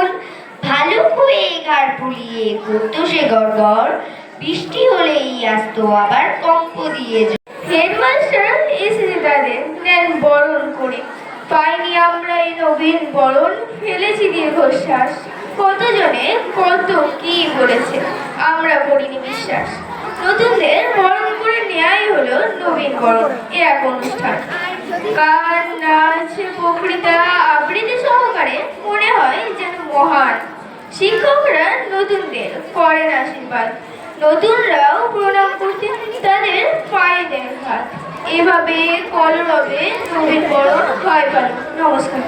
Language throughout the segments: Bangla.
যখন ভালুক হয়ে ঘাড় ফুলিয়ে করতো সে গড়গড় বৃষ্টি হলেই আসতো আবার কম্প দিয়ে হেডমাস্টার এসেছে তাদের নেন বরণ করে। পাইনি আমরা এই নবীন বরণ, ফেলেছি দীর্ঘশ্বাস। কতজনে কত কি বলেছে আমরা করিনি বিশ্বাস। নতুনদের বরণ করে নেয়াই হলো নবীন বরণ, এ এক অনুষ্ঠান। গান নাচ, বক্তৃতা, আবৃত্তি সহকারে মনে হয় মহান শিক্ষকরা নতুনদের করেন আশীর্বাদ। নতুনরাও প্রণাম করতে তাদের পায়ে দেন হাত। এভাবে কলরবে নবীন বরণ হয় পালন নমস্কার।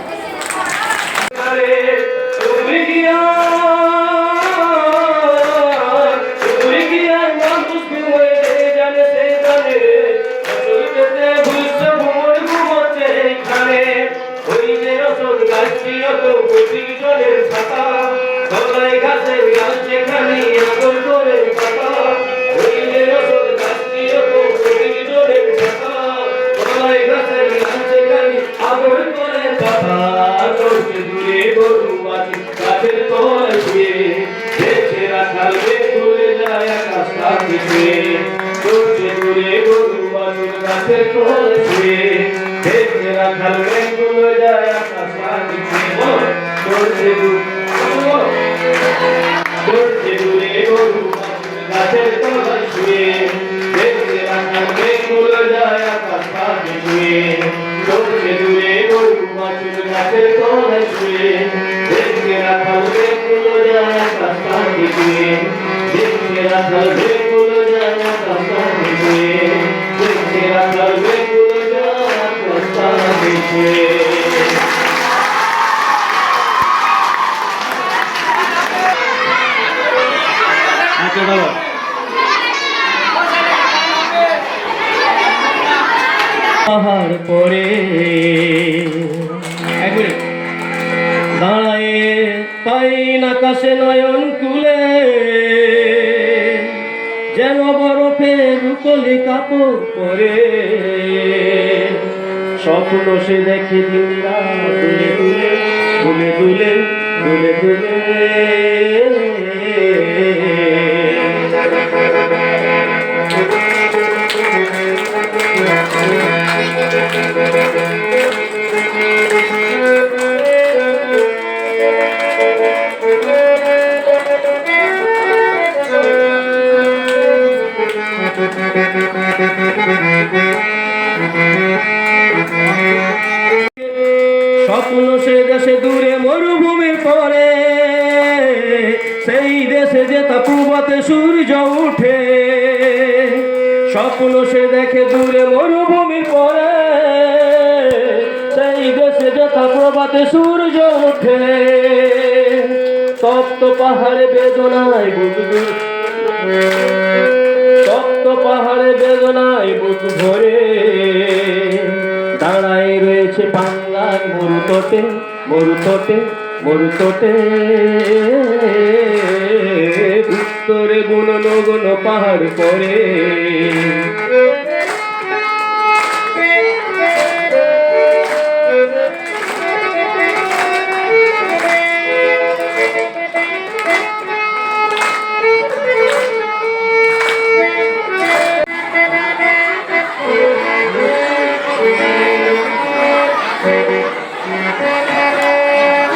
চলছে দূরে গরু আছে গাছের তলায় শুয়ে বেঁচে রাখাল খুলে যায় আকাশটা দিকে চলছে দূরে গরু আছে গাছের তলায় শুয়ে বেঁচে রাখাল খুলে যায় আকাশটা দিকে চলছে দূরে গরু আছে গাছের তলায় শুয়ে পাহাড় পরে দাঁড়ায় পাই আকাশে নয়ন তুলে বরফে রুকলি কাপড় পরে। স্বপ্ন সে দেখে দিন দুলে দুলে দুলে দুলে তুলে তুলে তুলে তুলে স্বপ্ন সে দেশে দূরে মরুভূমির পরে সেই দেশে যে তা সূর্য উঠে স্বপ্ন সে দেখে দূরে মরুভূমির পরে সেই দেশে যে তা প্রভাতে সূর্য উঠে তপ্ত পাহাড়ে বেদনায় বুঝবে তপ্ত পাহাড়ে বেদনায় বুক ভরে। দাঁড়ায় রয়েছে বাংলার মরুতটে মরুতটে মরুতটে উত্তরে গুণ নগণ পাহাড় পরে।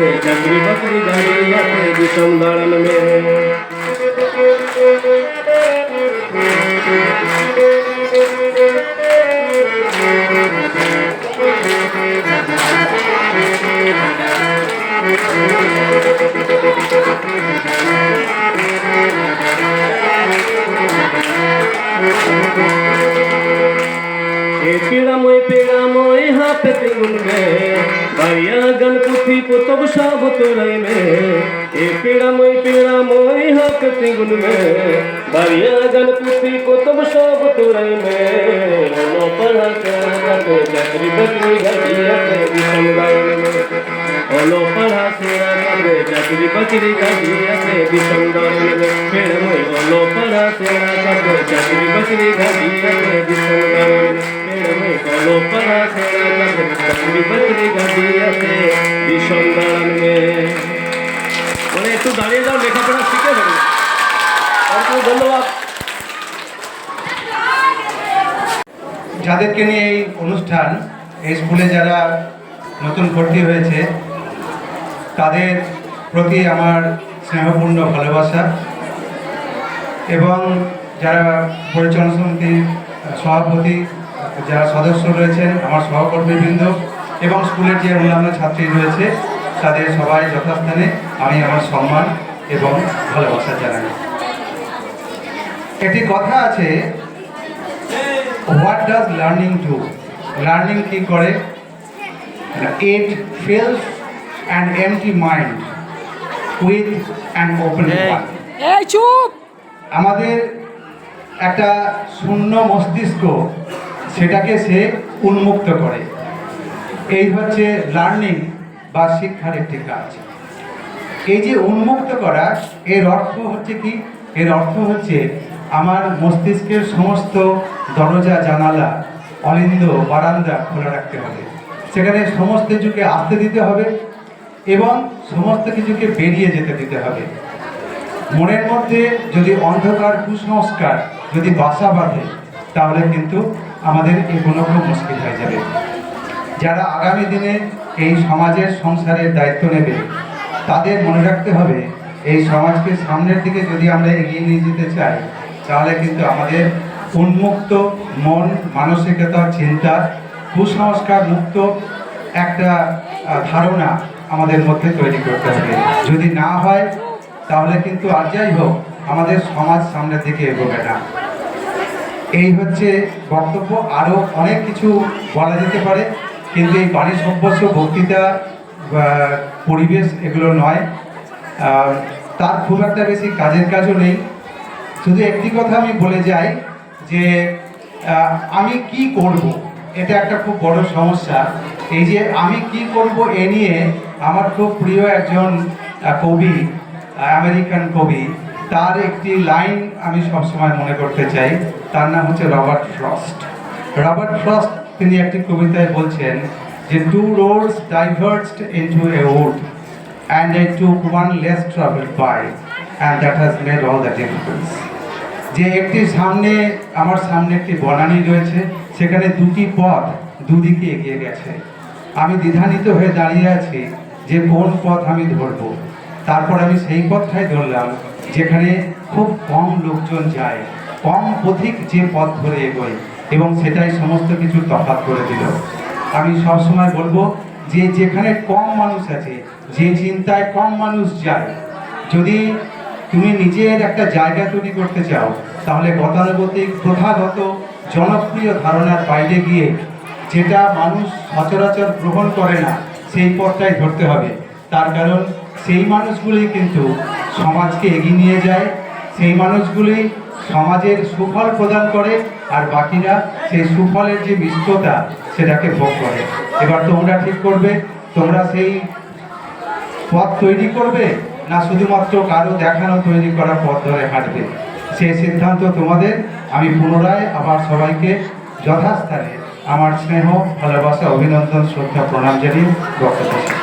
सेना काफे चक्री बकरी गाड़ी आते दिसंदरन में ए শিরাময় পেড়াময়, হাতে তিগুন গে ভাইয়া গান পুঁথি পুতব সব তোরাই মে এ পেড়াময় পেড়াময়, হাতে তিগুন গে ভাইয়া গান পুঁথি পুতব সব তোরাই মে অনপড়া কাতে চাকরি বাকরি ঘাটিয়াতে বিষম গায়ে অনপড়া সেরা কাতে চাকরি বাকরি ঘাটিয়াতে বিষম গায়ে পেড়াময় অনপড়া সেরা কাতে চাকরি বাকরি ঘাটিয়াতে বিষম গায়ে যাদেরকে নিয়ে এই অনুষ্ঠান, এই স্কুলে যারা নতুন ভর্তি হয়েছে, তাদের প্রতি আমার স্নেহপূর্ণ ভালোবাসা এবং যারা পরিচালনা সমিতির সভাপতি যারা সদস্য রয়েছেন আমার সহকর্মীবৃন্দ এবং স্কুলের যে অন্যান্য ছাত্রী রয়েছে তাদের সবাই যথাস্থানে আমি আমার সম্মান এবং ভালোবাসা জানাই। একটি কথা আছে what does learning do learning কি করে? It fills and empty mind with an open আমাদের একটা শূন্য মস্তিষ্ক সেটাকে সে উন্মুক্ত করে। এই হচ্ছে লার্নিং বা শিক্ষার একটি কাজ। এই যে উন্মুক্ত করা, এর অর্থ হচ্ছে কি? এর অর্থ হচ্ছে আমার মস্তিষ্কের সমস্ত দরজা, জানালা, অলিন্দ, বারান্দা খোলা রাখতে হবে। সেখানে সমস্ত কিছুকে আসতে দিতে হবে এবং সমস্ত কিছুকে বেরিয়ে যেতে দিতে হবে। মনের মধ্যে যদি অন্ধকার কুসংস্কার যদি বাসা বাঁধে, তাহলে কিন্তু আমাদের খুব মুশকিল হয়ে যাবে। যারা আগামী দিনে এই সমাজের সংসারের দায়িত্ব নেবে, তাদের মনে রাখতে হবে, এই সমাজকে সামনের দিকে যদি আমরা এগিয়ে নিয়ে যেতে চাই, তাহলে কিন্তু আমাদের উন্মুক্ত মন মানসিকতা চিন্তা, কুসংস্কার মুক্ত একটা ধারণা আমাদের মধ্যে তৈরি করতে হবে। যদি না হয়, তাহলে কিন্তু আর যাই হোক, আমাদের সমাজ সামনের দিকে এগোবে না। এই হচ্ছে বক্তব্য। আরও অনেক কিছু বলা যেতে পারে, কিন্তু এই বাণী সভ্যস্য বক্তৃতা পরিবেশ এগুলো নয়। তার খুব একটা বেশি কাজের কাজও নেই। শুধু একটি কথা আমি বলে যাই যে আমি কি করব? এটা একটা খুব বড় সমস্যা। এই যে আমি কি করব এ নিয়ে আমার খুব প্রিয় একজন কবি, আমেরিকান কবি, তার একটি লাইন আমি সবসময় মনে করতে চাই। তার নাম হচ্ছে রবার্ট ফ্রস্ট। রবার্ট ফ্রস্ট, তিনি একটি কবিতায় বলছেন যে two roads diverged into a wood and I took one less travel by and that has made all the difference যে একটি সামনে, আমার সামনে একটি বনানি রয়েছে, সেখানে দুটি পথ দুদিকে এগিয়ে গেছে। আমি দ্বিধান্বিত হয়ে দাঁড়িয়ে আছি যে, কোন পথ আমি ধরবো। তারপর আমি সেই পথটাই ধরলাম, যেখানে খুব কম লোকজন যায়। কম পথিক যে পথ ধরে এগোয় এবং সেটাই সমস্ত কিছু তফাৎ করে দিল। আমি সবসময় বলব যে যেখানে কম মানুষ আছে, যে চিন্তায় কম মানুষ যায়, যদি তুমি নিজের একটা জায়গা তৈরি করতে চাও, তাহলে গতানুগতিক, প্রথাগত, জনপ্রিয় ধারণার বাইরে গিয়ে যেটা মানুষ সচরাচর গ্রহণ করে না, সেই পথটাই ধরতে হবে। তার কারণ সেই মানুষগুলি কিন্তু সমাজকে এগিয়ে নিয়ে যায় সেই মানুষগুলি সমাজের সুফল প্রদান করে আর বাকিরা সেই সুফলের যে মিষ্টতা সেটাকে ভোগ করে। এবার তোমরা ঠিক করবে, তোমরা সেই পথ তৈরি করবে না শুধুমাত্র কারও দেখানো তৈরি করা পথ ধরে হাঁটবে? সেই সিদ্ধান্ত তোমাদের। আমি পুনরায় আবার সবাইকে যথাস্থানে আমার স্নেহ, ভালোবাসা, অভিনন্দন, শ্রদ্ধা, প্রণাম জানিয়ে বক্তব্য